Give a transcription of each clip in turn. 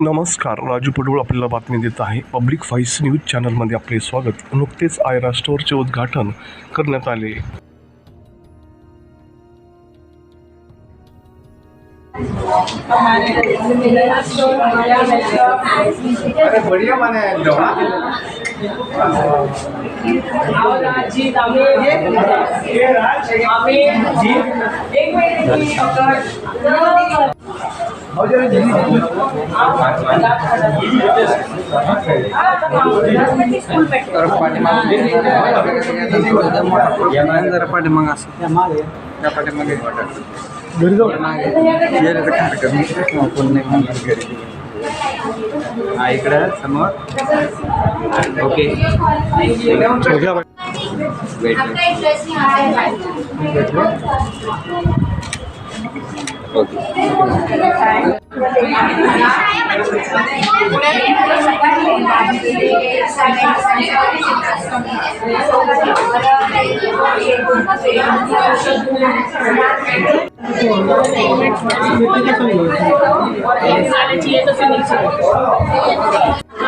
नमस्कार राजू पडवळ आपल्याला बातमी देत आहे. पब्लिक व्हॉइस न्यूज चॅनलमध्ये आपले स्वागत. नुकतेच आयरा स्टोअरचे उद्घाटन करण्यात आले. बढ़िया जरा जरा पाठीमागे जरा पाठीमाग असं त्या पाठीमागे घरी जाऊ गेले तर कोण नाही म्हणणार घरी इकडं समोर okay wait okay.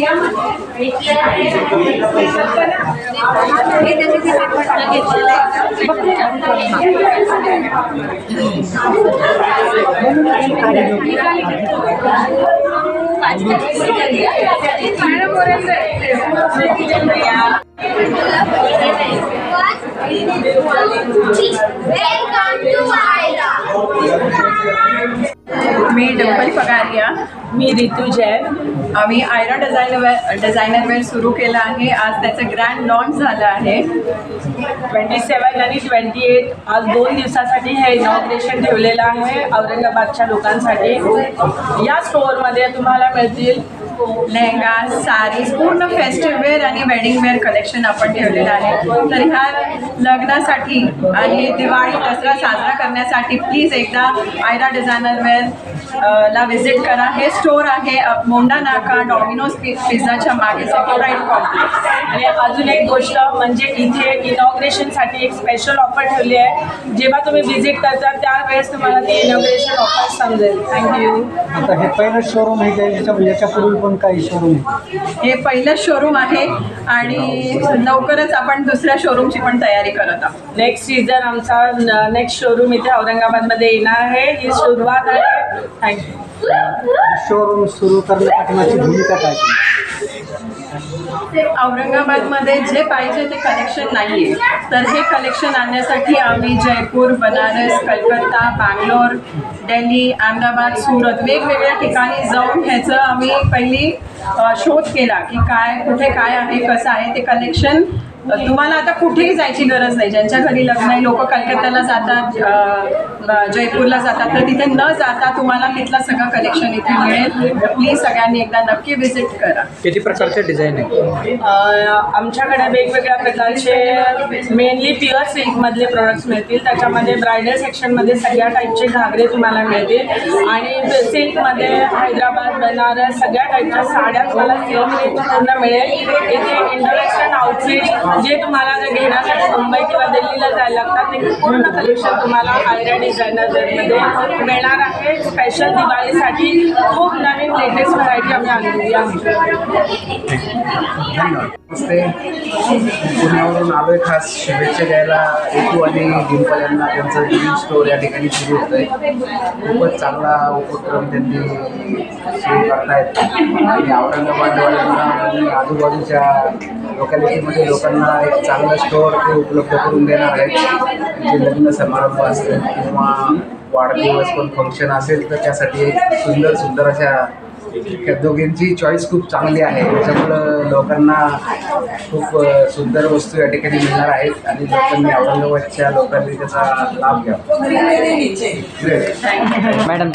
Hi okay welcome to Aira मी डिंपल पगारिया मी रितू जैन. आम्ही आयरा डिझायनर डिझायनर वेअर सुरू केलं आहे. आज त्याचं ग्रँड लॉन्च झालं आहे. ट्वेंटी सेवन आणि ट्वेंटी एट आज दोन दिवसासाठी हे इनॉग्रेशन ठेवलेलं आहे औरंगाबादच्या लोकांसाठी. या स्टोअरमध्ये तुम्हाला मिळतील लेहंगा साडीज पूर्ण फेस्टिव्ह वेअर आणि वेडिंग वेअर कलेक्शन आपण ठेवलेलं आहे. तर ह्या लग्नासाठी आणि दिवाळी दसरा साजरा करण्यासाठी प्लीज एकदा आयरा डिझायनर वेअर ला व्हिजिट करा. हे स्टोअर आहे मोंडा नाका डॉमिनोज पिझ्झाच्या मागे. सेक्युराईड कॉम्प्लेक्स आणि अजून एक गोष्ट म्हणजे इथे इनॉग्रेशनसाठी एक स्पेशल ऑफर ठेवली आहे. जेव्हा तुम्ही व्हिजिट करता त्यावेळेस तुम्हाला ती इनॉग्रेशन ऑफर समजेल. थँक्यू आता हे पहिलं शोरूम हे याच्या याच्यापूर्वी पण काही शोरूम आहे? हे पहिलं शोरूम आहे आणि लवकरच आपण दुसऱ्या शोरूमची पण तयारी करत आहोत. नेक्स्ट सीझन आमचा नेक्स्ट शोरूम इथे औरंगाबादमध्ये येणार आहे. ही सुरुवात आहे. थँक्यू शोरूम सुरू करण्यापाठी भूमिका काय औरंगाबादमध्ये जे पाहिजे ते कलेक्शन नाही आहे तर हे कलेक्शन आणण्यासाठी आम्ही जयपूर बनारस कलकत्ता बँगलोर दिल्ली अहमदाबाद सुरत वेगवेगळ्या ठिकाणी जाऊन ह्याचं आम्ही पहिली शोध केला की काय कुठे काय आहे कसं आहे ते कलेक्शन तुम्हाला आता कुठेही जायची गरज नाही. ज्यांच्या घरी लग्न आहे लोक कलकत्त्याला जातात जयपूरला जातात तर तिथे न जाता तुम्हाला तिथलं सगळं कलेक्शन इथे मिळेल. तर प्लीज सगळ्यांनी एकदा नक्की व्हिजिट करा. किती प्रकारचे डिझाईन आहे आमच्याकडे वेगवेगळ्या प्रकारचे मेनली प्युअर सिल्कमधले प्रोडक्ट्स मिळतील. त्याच्यामध्ये ब्रायडल सेक्शनमध्ये सगळ्या टाईपचे घागरे तुम्हाला मिळतील. आणि सिल्कमध्ये हैदराबाद बनारस सगळ्या टाईपच्या साड्या तुम्हाला सिल्क पूर्ण मिळेल. इथे इंटरनॅशनल आउटफिट जे तुम्हाला जर घेण्यासाठी मुंबई किंवा दिल्लीला जायला लागतात ते पूर्ण कलेक्शन तुम्हाला आयरा डिझायनरमध्ये मिळणार आहे. स्पेशल दिवाळीसाठी खूप नवीन लेटेस्ट व्हरायटी आम्ही आणलेली आहे. नमस्ते. पुण्यावरून आलोय. खास शुभेच्छा द्यायला ऋतू आणि डिंपल यांना. त्यांचं नवीन स्टोर या ठिकाणी सुरू होत आहे खूपच चांगला उपक्रम त्यांनी सुरू करतायत. आणि औरंगाबादवाल्यांना आणि आजूबाजूच्या लोकॅलिटीमध्ये लोकांना एक चांगलं स्टोअर ते उपलब्ध करून देणार आहेत. जे लग्न समारंभ असतील किंवा वाढदिवस पण फंक्शन असेल तर त्यासाठी एक सुंदर सुंदर अशा त्या दोघींची चॉईस खूप चांगली आहे. त्याच्यामुळं लोकांना खूप सुंदर वस्तू या ठिकाणी मिळणार आहेत आणि लोकांनी औरंगाबादच्या लोकांनी त्याचा लाभ घ्यावा. मॅडम